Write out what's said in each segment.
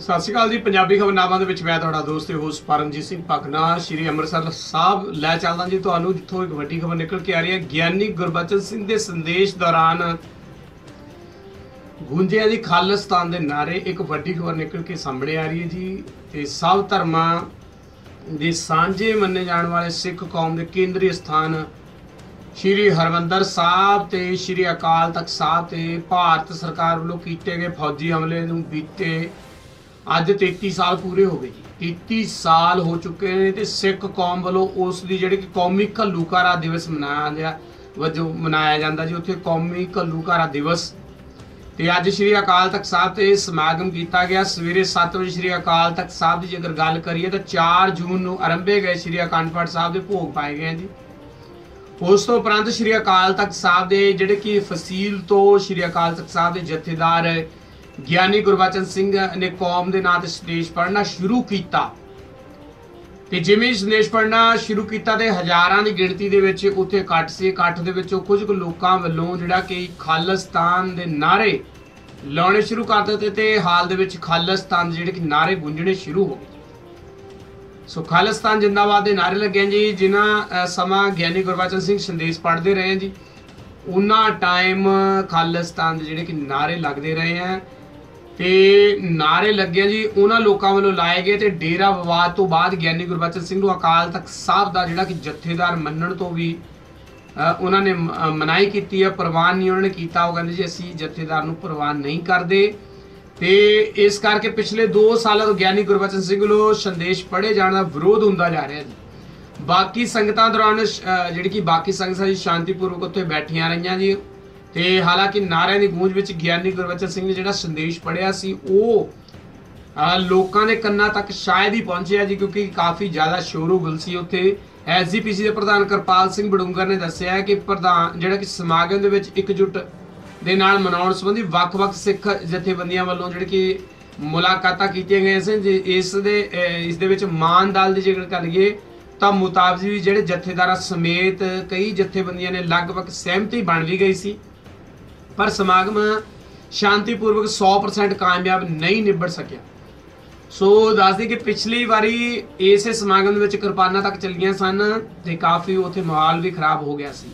ਸਤਿ ਸ਼੍ਰੀ ਅਕਾਲ ਜੀ। ਪੰਜਾਬੀ ਖਬਰਨਾਮਾ ਦੇ ਵਿੱਚ ਮੈਂ ਤੁਹਾਡਾ ਦੋਸਤ ਤੇ ਹੋਸਟ ਪਰਮਜੀਤ ਸਿੰਘ ਭਕਨਾ ਸ਼੍ਰੀ ਅੰਮ੍ਰਿਤਸਰ ਸਾਹਿਬ ਲੈ ਚੱਲਦਾ ਜੀ ਤੁਹਾਨੂੰ, ਜਿੱਥੋਂ ਇੱਕ ਵੱਡੀ ਖਬਰ ਨਿਕਲ ਕੇ ਆ ਰਹੀ ਹੈ। ਗਿਆਨੀ ਗੁਰਬਚਨ ਸਿੰਘ ਦੇ ਸੰਦੇਸ਼ ਦੌਰਾਨ ਗੁੰਜਿਆਂ ਦੀ ਖਾਲਿਸਤਾਨ ਦੇ ਨਾਰੇ ਇੱਕ ਵੱਡੀ ਖਬਰ ਨਿਕਲ ਕੇ ਸਾਹਮਣੇ ਆ ਰਹੀ ਹੈ ਜੀ। ਤੇ ਸਭ ਧਰਮਾਂ ਦੇ ਸਾਂਝੇ ਮੰਨੇ ਜਾਣ ਵਾਲੇ ਸਿੱਖ ਕੌਮ ਦੇ ਕੇਂਦਰੀ ਸਥਾਨ ਸ਼੍ਰੀ ਹਰਮੰਦਰ ਸਾਹਿਬ ਤੇ ਸ਼੍ਰੀ ਅਕਾਲ ਤਖਤ ਸਾਹਿਬ ਤੇ ਭਾਰਤ ਸਰਕਾਰ ਵੱਲੋਂ ਕੀਤੇ ਗਏ ਫੌਜੀ ਹਮਲੇ ਨੂੰ ਬੀਤੇ ਅੱਜ 33 ਸਾਲ ਪੂਰੇ ਹੋ ਗਏ ਜੀ। 33 ਸਾਲ ਹੋ ਚੁੱਕੇ ਨੇ ਤੇ ਸਿੱਖ ਕੌਮ ਵੱਲੋਂ ਉਸ ਦੀ ਜਿਹੜੀ ਕਿ ਕੌਮੀ ਘੱਲੂਘਾਰਾ ਦਿਵਸ ਮਨਾਇਆ ਗਿਆ, ਵਜੋਂ ਮਨਾਇਆ ਜਾਂਦਾ ਜੀ, ਉੱਥੇ ਕੌਮੀ ਘੱਲੂਘਾਰਾ ਦਿਵਸ। ਤੇ ਅੱਜ ਸ਼੍ਰੀ ਅਕਾਲ ਤਖਤ ਸਾਹਿਬ ਤੇ ਸਮਾਗਮ ਕੀਤਾ ਗਿਆ। ਸਵੇਰੇ 7 ਵਜੇ ਸ਼੍ਰੀ ਅਕਾਲ ਤਖਤ ਸਾਹਿਬ ਦੀ ਜੇਕਰ ਗੱਲ ਕਰੀਏ ਤਾਂ 4 ਜੂਨ ਨੂੰ ਆਰੰਭੇ ਗਏ ਸ਼੍ਰੀ ਅਖੰਡ ਪਾਠ ਸਾਹਿਬ ਦੇ ਭੋਗ ਪਾਏ ਗਏ ਜੀ। ਉਸ ਤੋਂ ਉਪਰੰਤ ਸ਼੍ਰੀ ਅਕਾਲ ਤਖਤ ਸਾਹਿਬ ਦੇ ਜਿਹੜੇ ਕਿ ਫਸੀਲ ਤੋਂ ਸ਼੍ਰੀ ਅਕਾਲ ਤਖਤ ਸਾਹਿਬ ਦੇ ਜਥੇਦਾਰ ਗਿਆਨੀ ਗੁਰਬਚਨ ਸਿੰਘ ਨੇ ਕੌਮ ਦੇ ਨਾਂ ਤੇ ਸੰਦੇਸ਼ ਪੜ੍ਹਨਾ ਸ਼ੁਰੂ ਕੀਤਾ। ਤੇ ਜਿਵੇਂ ਸੰਦੇਸ਼ ਪੜ੍ਹਨਾ ਸ਼ੁਰੂ ਕੀਤਾ ਤੇ ਹਜ਼ਾਰਾਂ ਦੀ ਗਿਣਤੀ ਦੇ ਵਿੱਚ ਉੱਥੇ ਇਕੱਠ ਸੀ। ਇਕੱਠ ਦੇ ਵਿੱਚੋਂ ਕੁਝ ਕੁ ਲੋਕਾਂ ਵੱਲੋਂ ਜਿਹੜਾ ਕਿ ਖਾਲਿਸਤਾਨ ਦੇ ਨਾਰੇ ਲਾਉਣੇ ਸ਼ੁਰੂ ਕਰ ਦਿੱਤੇ ਤੇ ਹਾਲ ਦੇ ਵਿੱਚ ਖਾਲਿਸਤਾਨ ਦੇ ਜਿਹੜੇ ਕਿ ਨਾਰੇ ਗੂੰਜਣੇ ਸ਼ੁਰੂ ਹੋ ਗਏ। ਸੋ ਖਾਲਿਸਤਾਨ ਜਿੰਦਾਬਾਦ ਦੇ ਨਾਰੇ ਲੱਗੇ ਜੀ, ਜਿਨ੍ਹਾਂ ਸਮਾਂ ਗਿਆਨੀ ਗੁਰਬਚਨ ਸਿੰਘ ਸੰਦੇਸ਼ ਪੜ੍ਹਦੇ ਰਹੇ ਜੀ। ਉਹਨਾਂ ਟਾਈਮ ਖਾਲਿਸਤਾਨ ਦੇ ਜਿਹੜੇ ਕਿ ਨਾਰੇ ਲੱਗਦੇ ਰਹੇ ਆ ਤੇ ਨਾਰੇ ਲੱਗੇ ਜੀ, ਉਹਨਾਂ ਲੋਕਾਂ ਵੱਲੋਂ ਲਾਏ ਗਏ ਤੇ ਡੇਰਾ ਵਿਵਾਦ ਤੋਂ ਬਾਅਦ ਗਿਆਨੀ ਗੁਰਬਚਨ ਸਿੰਘ ਨੂੰ ਅਕਾਲ ਤਖਤ ਸਾਹਿਬ ਦਾ ਜਿਹੜਾ ਕਿ ਜਥੇਦਾਰ ਮੰਨਣ ਤੋਂ ਵੀ ਉਹਨਾਂ ਨੇ ਮ- ਮਨਾਹੀ ਕੀਤੀ ਹੈ ਪ੍ਰਵਾਨ ਨਹੀਂ ਉਹਨਾਂ ਨੇ ਕੀਤਾ। ਉਹ ਕਹਿੰਦੇ ਜੀ, ਅਸੀਂ ਜਥੇਦਾਰ ਨੂੰ ਪ੍ਰਵਾਨ ਨਹੀਂ ਕਰਦੇ। ਤੇ ਇਸ ਕਰਕੇ ਪਿਛਲੇ 2 ਸਾਲਾਂ ਤੋਂ ਗਿਆਨੀ ਗੁਰਬਚਨ ਸਿੰਘ ਵੱਲੋਂ ਸੰਦੇਸ਼ ਪੜ੍ਹੇ ਜਾਣ ਦਾ ਵਿਰੋਧ ਹੁੰਦਾ ਜਾ ਰਿਹਾ ਜੀ। ਬਾਕੀ ਸੰਗਤਾਂ ਦੌਰਾਨ ਜਿਹੜੀ ਕਿ ਬਾਕੀ ਸੰਗਤਾਂ ਜੀ ਸ਼ਾਂਤੀਪੂਰਵਕ ਉੱਥੇ ਬੈਠੀਆਂ ਰਹੀਆਂ ਜੀ। ਤੇ ਹਾਲਾਂਕਿ ਨਾਰਿਆਂ ਦੀ ਗੂੰਜ ਵਿੱਚ ਗਿਆਨੀ ਗੁਰਬਚਨ ਸਿੰਘ ਨੇ ਜਿਹੜਾ ਸੰਦੇਸ਼ ਪੜ੍ਹਿਆ ਸੀ, ਉਹ ਲੋਕਾਂ ਦੇ ਕੰਨਾਂ ਤੱਕ ਸ਼ਾਇਦ ਹੀ ਪਹੁੰਚਿਆ ਜੀ, ਕਿਉਂਕਿ ਕਾਫੀ ਜ਼ਿਆਦਾ ਸ਼ੋਰ-ਗੁਲ ਸੀ ਉੱਥੇ। ਐਸਜੀਪੀਸੀ ਦੇ ਪ੍ਰਧਾਨ ਕਿਰਪਾਲ ਸਿੰਘ ਬਡੂੰਗਰ ਨੇ ਦੱਸਿਆ ਕਿ ਪ੍ਰਧਾਨ, ਜਿਹੜਾ ਕਿ ਸਮਾਗਮ ਦੇ ਵਿੱਚ ਇਕਜੁੱਟ ਦੇ ਨਾਲ ਮਨਾਉਣ ਸੰਬੰਧੀ ਵੱਖ-ਵੱਖ ਸਿੱਖ ਜਥੇਬੰਦੀਆਂ ਵੱਲੋਂ ਜਿਹੜੀ ਕਿ ਮੁਲਾਕਾਤਾਂ ਕੀਤੀਆਂ ਗਈਆਂ ਸੀ ਜੀ ਇਸ ਦੇ ਇਸ ਦੇ ਵਿੱਚ ਮਾਨ ਦਲ ਦੀ ਜੇਕਰ ਕਰੀਏ, ਤਾਂ ਮੁਤਾਬਜ਼ੀ ਵੀ ਜਿਹੜੇ ਜਥੇਦਾਰਾਂ ਸਮੇਤ ਕਈ ਜਥੇਬੰਦੀਆਂ ਨੇ ਲਗਭਗ ਸਹਿਮਤੀ ਬਣ ਵੀ ਗਈ ਸੀ। ਪਰ ਸਮਾਗਮ ਸ਼ਾਂਤੀਪੂਰਵਕ 100% ਕਾਮਯਾਬ ਨਹੀਂ ਨਿਬੜ ਸਕਿਆ। ਸੋ ਦੱਸਦੇ ਕਿ ਪਿਛਲੀ ਵਾਰੀ ਇਸੇ ਸਮਾਗਮ ਦੇ ਵਿੱਚ ਕਿਰਪਾਨਾਂ ਤੱਕ ਚੱਲੀਆਂ ਸਨ ਤੇ ਕਾਫੀ ਉੱਥੇ ਮਾਹੌਲ ਵੀ ਖਰਾਬ ਹੋ ਗਿਆ ਸੀ।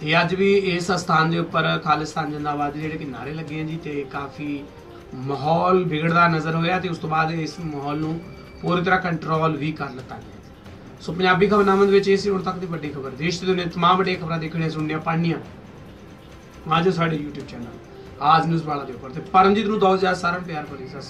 ਤੇ ਅੱਜ ਵੀ ਇਸ ਸਥਾਨ ਦੇ ਉੱਪਰ ਖਾਲਿਸਤਾਨ ਜਿੰਦਾਬਾਦ ਦੇ ਜਿਹੜੇ ਕਿ ਨਾਰੇ ਲੱਗੇ ਜੀ ਤੇ ਕਾਫੀ ਮਾਹੌਲ ਵਿਗੜਦਾ ਨਜ਼ਰ ਹੋਇਆ ਤੇ ਉਸ ਤੋਂ ਬਾਅਦ ਇਸ ਮਾਹੌਲ ਨੂੰ ਪੂਰੀ ਤਰ੍ਹਾਂ ਕੰਟਰੋਲ ਵੀ ਕਰ ਲਿੱਤਾ ਗਿਆ। ਸੋ ਪੰਜਾਬੀ ਖਬਰਨਾਮੇ ਦੇ ਵਿੱਚ ਇਹ ਸੀ ਹੁਣ ਤੱਕ ਦੀ ਵੱਡੀ ਖਬਰ। ਦੇਸ਼ ਤੇ ਦੁਨੀਆ ਤਮਾਮ ਵੱਡੀਆਂ ਖਬਰਾਂ ਦੇਖਣੀਆਂ ਸੁਣਨੀਆਂ, ਪੜ੍ਹਨੀਆਂ। ਅੱਜ ਸਾਡੇ YouTube ਚੈਨਲ ਆਜ ਨਿਊਜ਼ ਵਾਲਾ ਦੇ ਉੱਪਰ ਤੇ ਪਰਮਜੀਤ ਨੂੰ ਦੋ ਹਜ਼ਾਰ ਸਾਰਾ ਪਿਆਰ ਭਰੀ ਸਤਿ ਸ਼੍ਰੀ ਅਕਾਲ।